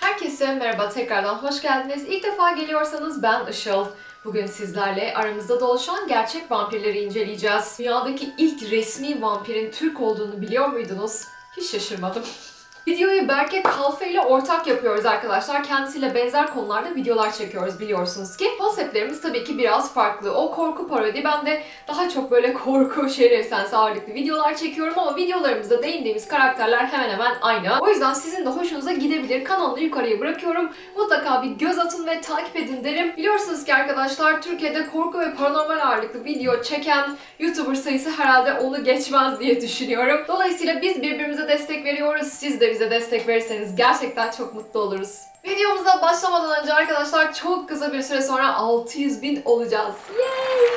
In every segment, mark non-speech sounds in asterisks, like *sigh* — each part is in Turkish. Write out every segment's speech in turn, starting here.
Herkese merhaba tekrardan hoş geldiniz. İlk defa geliyorsanız ben Işıl. Bugün sizlerle aramızda dolaşan gerçek vampirleri inceleyeceğiz. Dünyadaki ilk resmi vampirin Türk olduğunu biliyor muydunuz? Hiç şaşırmadım. Videoyu Berke Kalfe ile ortak yapıyoruz arkadaşlar. Kendisiyle benzer konularda videolar çekiyoruz biliyorsunuz ki. Konseptlerimiz tabii ki biraz farklı. O korku parodi, ben de daha çok böyle korku, şerif sensi ağırlıklı videolar çekiyorum ama videolarımızda değindiğimiz karakterler hemen hemen aynı. O yüzden sizin de hoşunuza gidebilir. Kanalı yukarıya bırakıyorum. Mutlaka bir göz atın ve takip edin derim. Biliyorsunuz ki arkadaşlar Türkiye'de korku ve paranormal ağırlıklı video çeken YouTuber sayısı herhalde onu geçmez diye düşünüyorum. Dolayısıyla biz birbirimize destek veriyoruz. Siz de bize destek verirseniz gerçekten çok mutlu oluruz. Videomuza başlamadan önce arkadaşlar çok kısa bir süre sonra 600 bin olacağız. Yay!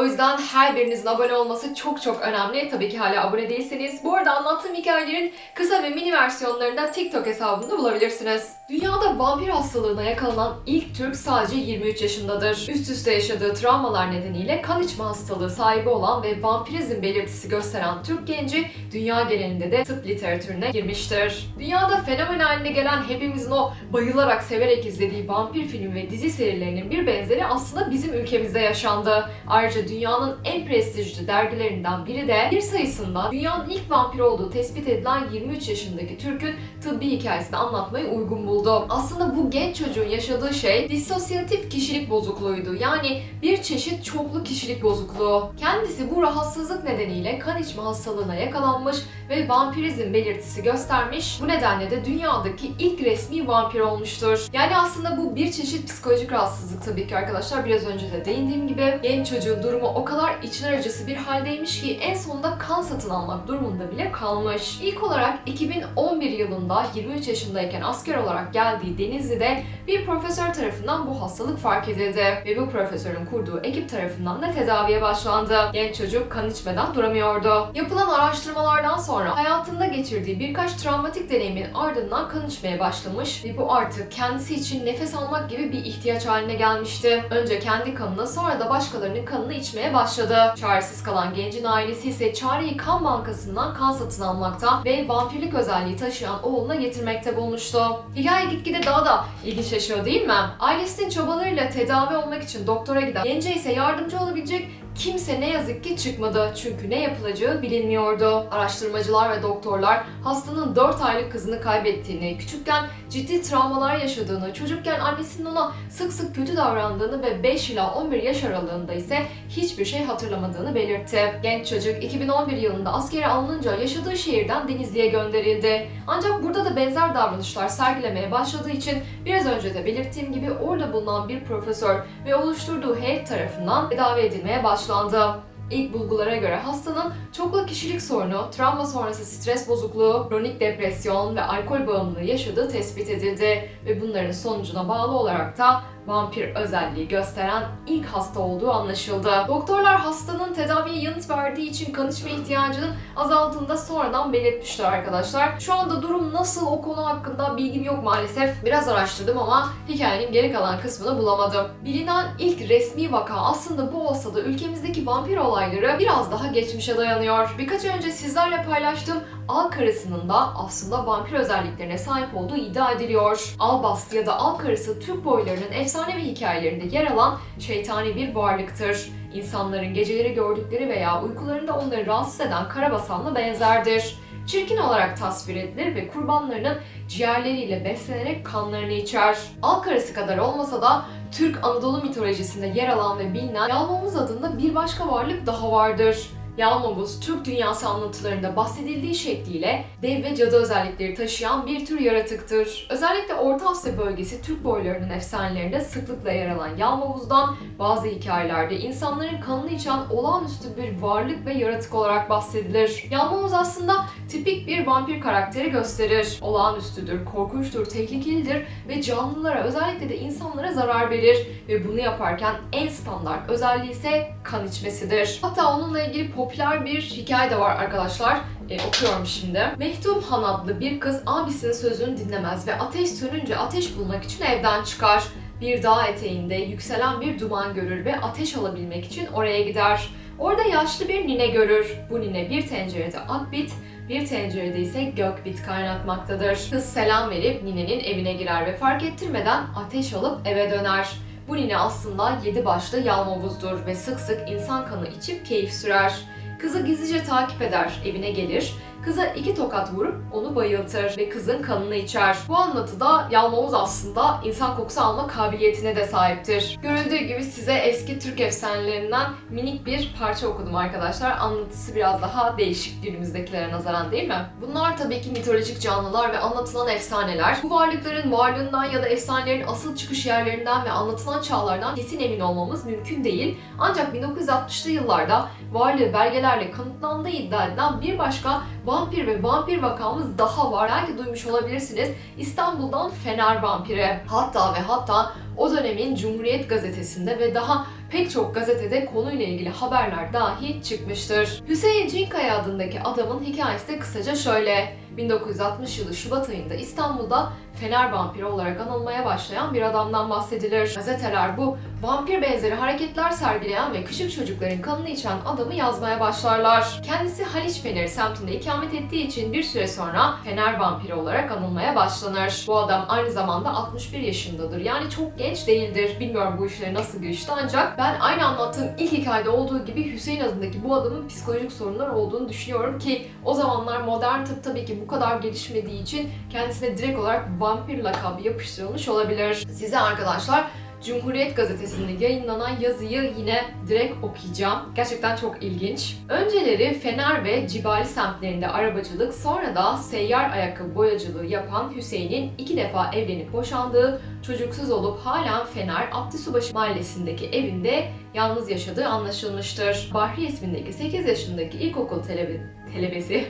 O yüzden her birinizin abone olması çok çok önemli. Tabii ki hala abone değilseniz. Bu arada anlattığım hikayelerin kısa ve mini versiyonlarını da TikTok hesabımda bulabilirsiniz. Dünyada vampir hastalığına yakalanan ilk Türk sadece 23 yaşındadır. Üst üste yaşadığı travmalar nedeniyle kan içme hastalığı sahibi olan ve vampirizm belirtisi gösteren Türk genci dünya genelinde de tıp literatürüne girmiştir. Dünyada fenomen haline gelen hepimizin o bayılarak severek izlediği vampir film ve dizi serilerinin bir benzeri aslında bizim ülkemizde yaşandı. Ayrıca dünyanın en prestijli dergilerinden biri de bir sayısında dünyanın ilk vampir olduğu tespit edilen 23 yaşındaki Türk'ün tıbbi hikayesini anlatmayı uygun buldu. Aslında bu genç çocuğun yaşadığı şey disosyatif kişilik bozukluğuydu. Yani bir çeşit çoklu kişilik bozukluğu. Kendisi bu rahatsızlık nedeniyle kan içme hastalığına yakalanmış ve vampirizm belirtisi göstermiş. Bu nedenle de dünyadaki ilk resmi vampir olmuştur. Yani aslında bu bir çeşit psikolojik rahatsızlık tabii ki arkadaşlar. Biraz önce de değindiğim gibi genç çocuğun durumu o kadar içler acısı bir haldeymiş ki en sonunda kan satın almak durumunda bile kalmış. İlk olarak 2011 yılında 23 yaşındayken asker olarak geldiği Denizli'de bir profesör tarafından bu hastalık fark edildi ve bu profesörün kurduğu ekip tarafından da tedaviye başlandı. Genç çocuk kan içmeden duramıyordu. Yapılan araştırmalardan sonra hayatında geçirdiği birkaç travmatik deneyimin ardından kan içmeye başlamış ve bu artık kendisi için nefes almak gibi bir ihtiyaç haline gelmişti. Önce kendi kanını sonra da başkalarının kanını içmeye başladı. Çaresiz kalan gencin ailesi ise çareyi kan bankasından kan satın almakta ve vampirlik özelliği taşıyan oğluna getirmekte bulmuştu. Hikaye gitgide daha da ilginçleşiyor değil mi? Ailesinin çabalarıyla tedavi olmak için doktora giden gence ise yardımcı olabilecek kimse ne yazık ki çıkmadı çünkü ne yapılacağı bilinmiyordu. Araştırmacılar ve doktorlar hastanın 4 aylık kızını kaybettiğini, küçükken ciddi travmalar yaşadığını, çocukken annesinin ona sık sık kötü davrandığını ve 5 ila 11 yaş aralığında ise hiçbir şey hatırlamadığını belirtti. Genç çocuk 2011 yılında askere alınınca yaşadığı şehirden Denizli'ye gönderildi. Ancak burada da benzer davranışlar sergilemeye başladığı için biraz önce de belirttiğim gibi orada bulunan bir profesör ve oluşturduğu heyet tarafından tedavi edilmeye başlandı. İlk bulgulara göre hastanın çoklu kişilik sorunu, travma sonrası stres bozukluğu, kronik depresyon ve alkol bağımlılığı yaşadığı tespit edildi ve bunların sonucuna bağlı olarak da vampir özelliği gösteren ilk hasta olduğu anlaşıldı. Doktorlar hastanın tedaviye yanıt verdiği için kan içme ihtiyacının azaldığını da sonradan belirtmişler arkadaşlar. Şu anda durum nasıl o konu hakkında bilgim yok maalesef. Biraz araştırdım ama hikayenin geri kalan kısmını bulamadım. Bilinen ilk resmi vaka aslında bu olsa da ülkemizdeki vampir olayları biraz daha geçmişe dayanıyor. Birkaç önce sizlerle paylaştığım Al karısının da aslında vampir özelliklerine sahip olduğu iddia ediliyor. Albast ya da Al karısı Türk boylarının efsanevi hikayelerinde yer alan şeytani bir varlıktır. İnsanların geceleri gördükleri veya uykularında onları rahatsız eden karabasanla benzerdir. Çirkin olarak tasvir edilir ve kurbanlarının ciğerleriyle beslenerek kanlarını içer. Al karısı kadar olmasa da Türk Anadolu mitolojisinde yer alan ve bilinen Yalmamız adında bir başka varlık daha vardır. Yalmabuz, Türk dünyası anlatılarında bahsedildiği şekliyle dev ve cadı özellikleri taşıyan bir tür yaratıktır. Özellikle Orta Asya bölgesi Türk boylarının efsanelerinde sıklıkla yer alan Yalmabuz'dan bazı hikayelerde insanların kanını içen olağanüstü bir varlık ve yaratık olarak bahsedilir. Yalmabuz aslında tipik bir vampir karakteri gösterir. Olağanüstüdür, korkunçtur, tehlikelidir ve canlılara özellikle de insanlara zarar verir ve bunu yaparken en standart özelliği ise kan içmesidir. Hatta onunla ilgili popüler bir hikaye de var arkadaşlar. E, okuyorum şimdi. Mehtum Han adlı bir kız abisinin sözünü dinlemez ve ateş sönünce ateş bulmak için evden çıkar. bir dağ eteğinde yükselen bir duman görür ve ateş alabilmek için oraya gider. Orada yaşlı bir nine görür. Bu nine bir tencerede akbit, bir tencerede ise gökbit kaynatmaktadır. Kız selam verip ninenin evine girer ve fark ettirmeden ateş alıp eve döner. Bu nine aslında yedi başlı yalmavuzdur ve sık sık insan kanı içip keyif sürer. Kızı gizlice takip eder, evine gelir, kıza iki tokat vurup onu bayıltır ve kızın kanını içer. Bu anlatıda Yalmavuz aslında insan kokusu alma kabiliyetine de sahiptir. Görüldüğü gibi size eski Türk efsanelerinden minik bir parça okudum arkadaşlar. Anlatısı biraz daha değişik günümüzdekilere nazaran değil mi? Bunlar tabii ki mitolojik canlılar ve anlatılan efsaneler. Bu varlıkların varlığından ya da efsanelerin asıl çıkış yerlerinden ve anlatılan çağlardan kesin emin olmamız mümkün değil. Ancak 1960'lı yıllarda varlığı belgelerle kanıtlandığı iddia edilen bir başka vampir ve vampir vakamız daha var. Belki duymuş olabilirsiniz. İstanbul'dan Fener Vampiri. Hatta ve hatta o dönemin Cumhuriyet Gazetesi'nde ve daha pek çok gazetede konuyla ilgili haberler dahi çıkmıştır. Hüseyin Cinkaya adındaki adamın hikayesi de kısaca şöyle. 1960 yılı Şubat ayında İstanbul'da Fener vampiri olarak anılmaya başlayan bir adamdan bahsedilir. Gazeteler bu vampir benzeri hareketler sergileyen ve küçük çocukların kanını içen adamı yazmaya başlarlar. Kendisi Haliç Feneri semtinde ikamet ettiği için bir süre sonra Fener vampiri olarak anılmaya başlanır. Bu adam aynı zamanda 61 yaşındadır. Yani çok genç değildir. Bilmiyorum bu işlere nasıl girişti ancak ben aynı anlattığım ilk hikayede olduğu gibi Hüseyin adındaki bu adamın psikolojik sorunlar olduğunu düşünüyorum ki o zamanlar modern tıp tabii ki bu kadar gelişmediği için kendisine direkt olarak vampir lakabı yapıştırılmış olabilir. Size arkadaşlar Cumhuriyet Gazetesi'nde yayınlanan yazıyı yine direkt okuyacağım. Gerçekten çok ilginç. Önceleri Fener ve Cibali semtlerinde arabacılık, sonra da seyyar ayakkabı boyacılığı yapan Hüseyin'in iki defa evlenip boşandığı, çocuksuz olup halen Fener Abdüsubaşı mahallesindeki evinde yalnız yaşadığı anlaşılmıştır. Bahri ismindeki 8 yaşındaki ilkokul talebe, talebesi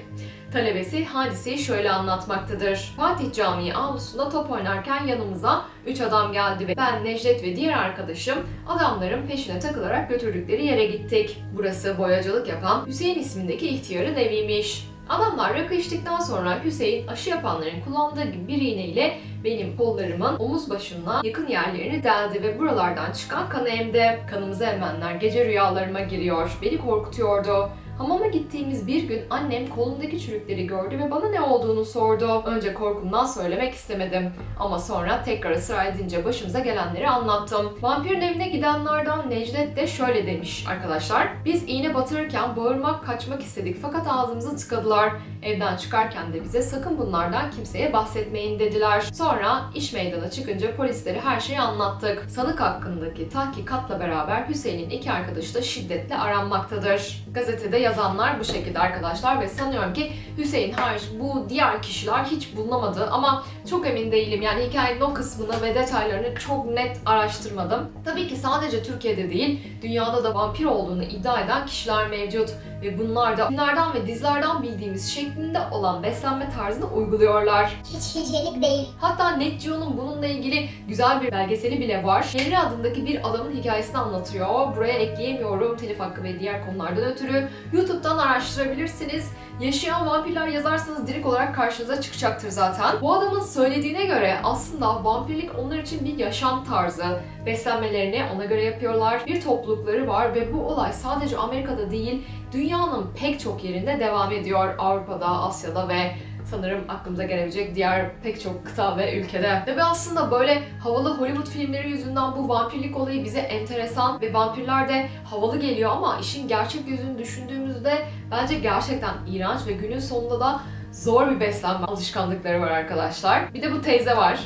talebesi hadiseyi şöyle anlatmaktadır. Fatih Camii avlusunda top oynarken yanımıza 3 adam geldi ve ben Necdet ve diğer arkadaşım adamların peşine takılarak götürdükleri yere gittik. Burası boyacılık yapan Hüseyin ismindeki ihtiyarın eviymiş. Adamlar rakı içtikten sonra Hüseyin aşı yapanların kullandığı gibi bir iğneyle benim kollarımın omuz başına yakın yerlerini deldi ve buralardan çıkan kanı emdi. Kanımızı emenler gece rüyalarıma giriyor, beni korkutuyordu. Hamama gittiğimiz bir gün annem kolundaki çürükleri gördü ve bana ne olduğunu sordu. Önce korkumdan söylemek istemedim. Ama sonra tekrar ısrar edince başımıza gelenleri anlattım. Vampirin evine gidenlerden Necdet de şöyle demiş arkadaşlar. Biz iğne batırırken bağırmak, kaçmak istedik fakat ağzımızı tıkadılar. Evden çıkarken de bize sakın bunlardan kimseye bahsetmeyin dediler. Sonra iş meydana çıkınca polislere her şeyi anlattık. Sanık hakkındaki tahkikatla beraber Hüseyin'in iki arkadaşı da şiddetle aranmaktadır. Gazetede yazanlar bu şekilde arkadaşlar ve sanıyorum ki Hüseyin hariç bu diğer kişiler hiç bulunamadı ama çok emin değilim. Yani hikayenin o kısmını ve detaylarını çok net araştırmadım. Tabii ki sadece Türkiye'de değil, dünyada da vampir olduğunu iddia eden kişiler mevcut ve bunlar da filmlerden ve dizilerden bildiğimiz şeklinde olan beslenme tarzını uyguluyorlar. Hiç hijyenik değil. Hatta Net Geo'nun bununla ilgili güzel bir belgeseli bile var. Henry adındaki bir adamın hikayesini anlatıyor. Buraya ekleyemiyorum telif hakkı ve diğer konulardan ötürü. YouTube'dan araştırabilirsiniz. Yaşayan vampirler yazarsanız direkt olarak karşınıza çıkacaktır zaten. Bu adamın söylediğine göre aslında vampirlik onlar için bir yaşam tarzı. Beslenmelerini ona göre yapıyorlar. Bir toplulukları var ve bu olay sadece Amerika'da değil, dünyanın pek çok yerinde devam ediyor. Avrupa'da, Asya'da ve sanırım aklımıza gelebilecek diğer pek çok kıta ve ülkede. Ve aslında böyle havalı Hollywood filmleri yüzünden bu vampirlik olayı bize enteresan ve vampirler de havalı geliyor ama işin gerçek yüzünü düşündüğümüzde bence gerçekten iğrenç ve günün sonunda da zor bir beslenme alışkanlıkları var arkadaşlar. Bir de bu teyze var.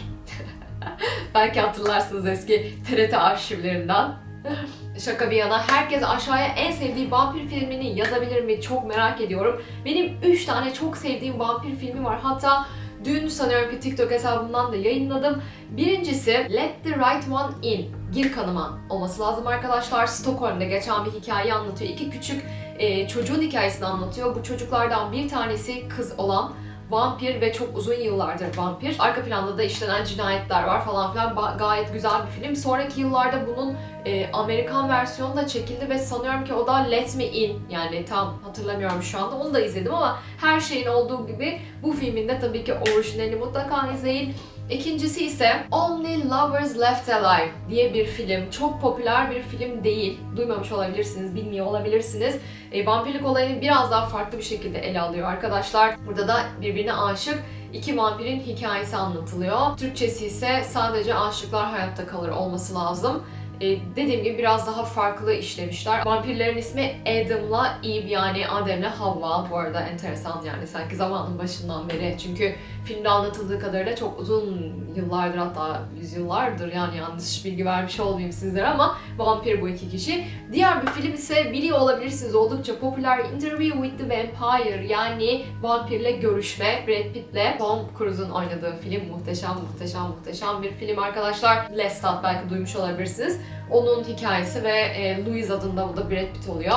*laughs* Belki hatırlarsınız eski TRT arşivlerinden. *laughs* Şaka bir yana herkes aşağıya en sevdiği vampir filmini yazabilir mi? Çok merak ediyorum. Benim 3 tane çok sevdiğim vampir filmi var. Hatta dün sanıyorum ki TikTok hesabımdan da yayınladım. Birincisi Let the Right One In. Gir kanıma olması lazım arkadaşlar. Stockholm'da geçen bir hikaye anlatıyor. İki küçük e, çocuğun hikayesini anlatıyor. Bu çocuklardan bir tanesi kız olan vampir ve çok uzun yıllardır vampir. Arka planda da işlenen cinayetler var falan filan. Ba- gayet güzel bir film. Sonraki yıllarda bunun e, Amerikan versiyonu da çekildi ve sanıyorum ki o da Let Me In. Yani tam hatırlamıyorum şu anda. Onu da izledim ama her şeyin olduğu gibi bu filmin de tabii ki orijinalini mutlaka izleyin. İkincisi ise Only Lovers Left Alive diye bir film. Çok popüler bir film değil. Duymamış olabilirsiniz, bilmiyor olabilirsiniz. E, vampirlik olayını biraz daha farklı bir şekilde ele alıyor arkadaşlar. Burada da birbirine aşık iki vampirin hikayesi anlatılıyor. Türkçesi ise sadece aşıklar hayatta kalır olması lazım. Ee, dediğim gibi biraz daha farklı işlemişler. Vampirlerin ismi Adam'la Eve yani Adem'le Havva. Bu arada enteresan yani sanki zamanın başından beri. Çünkü filmde anlatıldığı kadarıyla çok uzun yıllardır hatta yüzyıllardır yani yanlış bilgi vermiş olmayayım sizlere ama vampir bu iki kişi. Diğer bir film ise biliyor olabilirsiniz oldukça popüler Interview with the Vampire yani vampirle görüşme Brad Pitt'le Tom Cruise'un oynadığı film muhteşem muhteşem muhteşem bir film arkadaşlar. Lestat belki duymuş olabilirsiniz. Onun hikayesi ve e, Louise adında bu da Brad Pitt oluyor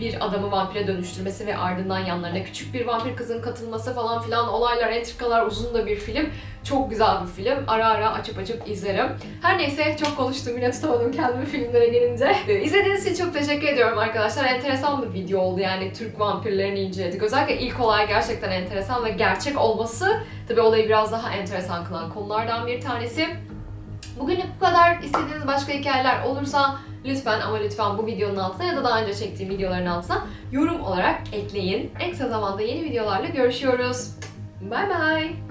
bir adamı vampire dönüştürmesi ve ardından yanlarına küçük bir vampir kızın katılması falan filan olaylar, entrikalar uzun da bir film. Çok güzel bir film. Ara ara açıp açıp izlerim. Her neyse çok konuştum yine tutamadım kendimi filmlere gelince. Ee, İzlediğiniz için çok teşekkür ediyorum arkadaşlar. Enteresan bir video oldu yani Türk vampirlerini inceledik. Özellikle ilk olay gerçekten enteresan ve gerçek olması tabii olayı biraz daha enteresan kılan konulardan bir tanesi. Bugünlük bu kadar. İstediğiniz başka hikayeler olursa lütfen ama lütfen bu videonun altına ya da daha önce çektiğim videoların altına yorum olarak ekleyin. En kısa zamanda yeni videolarla görüşüyoruz. Bye bye.